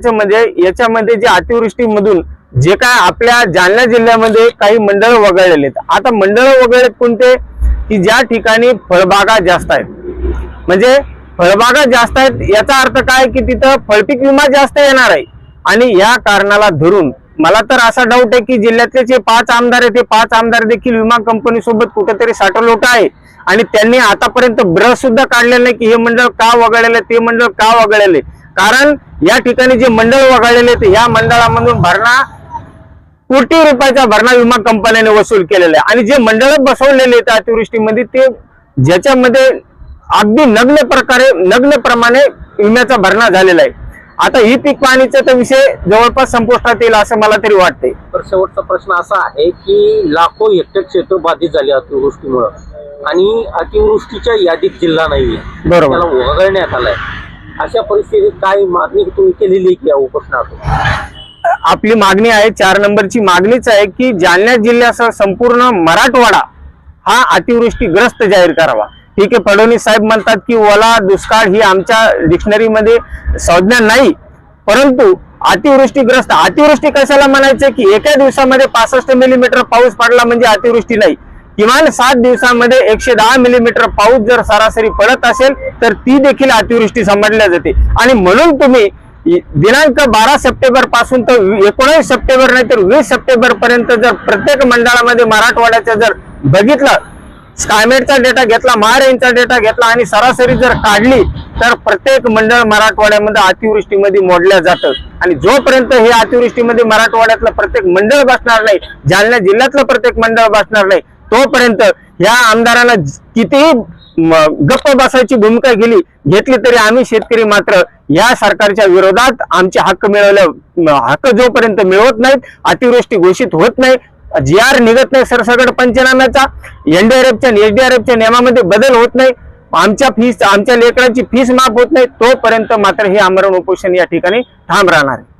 म्हणजे याच्यामध्ये जे अतिवृष्टीमधून जे काय आपल्या जालना जिल्ह्यामध्ये काही मंडळ वगळलेले आहेत. आता मंडळ वगळलेत कोणते? की ज्या ठिकाणी फळबागा जास्त आहेत. म्हणजे फळबागा जास्त आहेत याचा अर्थ काय? की तिथं फळपीक विमा जास्त येणार आहे. आणि या कारणाला धरून मला तर असा डाऊट आहे की जिल्ह्यातले जे पाच आमदार आहेत ते पाच आमदार देखील विमा कंपनी सोबत कुठेतरी साठवलोट आहे. आणि त्यांनी आतापर्यंत ब्रश सुद्धा काढलेला नाही की हे मंडळ का वगळलेलं ते मंडळ का वगळलेले कारण या ठिकाणी जे मंडळ वगळलेले आहेत या मंडळामधून भरणा कोटी रुपयाचा भरणा विमा कंपन्याने वसूल केलेला आहे. आणि जे मंडळ बसवलेले आहेत अतिवृष्टीमध्ये ते ज्याच्यामध्ये अगदी नग्न प्रकारे नग्न प्रमाणे विम्याचा भरणा झालेला आहे. आता ही पीक पाणीचा तर विषय जवळपास संपुष्टात येईल असं मला तरी वाटतंय. तर शेवटचा प्रश्न असा आहे की लाखो हेक्टर क्षेत्र बाधित झाले अतिवृष्टीमुळं आणि अतिवृष्टीच्या यादीत जिल्हा नाहीये. बरोबर. वगळण्यात आलाय. अशा परिस्थितीत काय मागणी तुम्ही केलेली आहे की या उपोषणातून? आपली मागणी आहे चार नंबरची मागणीच आहे की जालना जिल्ह्यासह संपूर्ण मराठवाडा हा अतिवृष्टीग्रस्त जाहीर करावा. ठीक आहे फडणवीस साहेब म्हणतात की ओला दुष्काळ ही आमच्या डिक्शनरीमध्ये संज्ञा नाही परंतु अतिवृष्टीग्रस्त अतिवृष्टी कशाला म्हणायचं की एका दिवसामध्ये पासष्ट मिलीमीटर पाऊस पडला म्हणजे अतिवृष्टी नाही. किमान सात दिवसांमध्ये एकशे दहा मिलीमीटर पाऊस जर सरासरी पडत असेल तर ती देखील अतिवृष्टी समजल्या जाते. आणि म्हणून तुम्ही दिनांक बारा सप्टेंबरपासून तर एकोणीस सप्टेंबर नाही तर वीस सप्टेंबर पर्यंत जर प्रत्येक मंडळामध्ये मराठवाड्याचं जर बघितलं स्कायमेटचा डेटा घेतला महारेनचा डेटा घेतला आणि सरासरी जर काढली तर प्रत्येक मंडळ मराठवाड्यामध्ये अतिवृष्टीमध्ये मोडल्या जातं. आणि जोपर्यंत हे अतिवृष्टीमध्ये मराठवाड्यातलं प्रत्येक मंडळ बसणार नाही जालना जिल्ह्यातलं प्रत्येक मंडळ बसणार नाही तोपर्यंत ह्या आमदारांना कितीही गप्प बसायची भूमिका गेली घेतली तरी आम्ही शेतकरी मात्र या सरकारच्या विरोधात आमचे हक्क मिळवल्या हक्क जोपर्यंत मिळवत नाहीत अतिवृष्टी घोषित होत नाही जी आर निघत नाही सरसकट पंचनाम्याचा एनडीआरएफच्या एसडीआरएफच्या नियमामध्ये बदल होत नाही आमच्या फीस आमच्या लेकरांची फीस माफ होत नाही तोपर्यंत मात्र हे आमरण उपोषण या ठिकाणी ठाम राहणार आहे.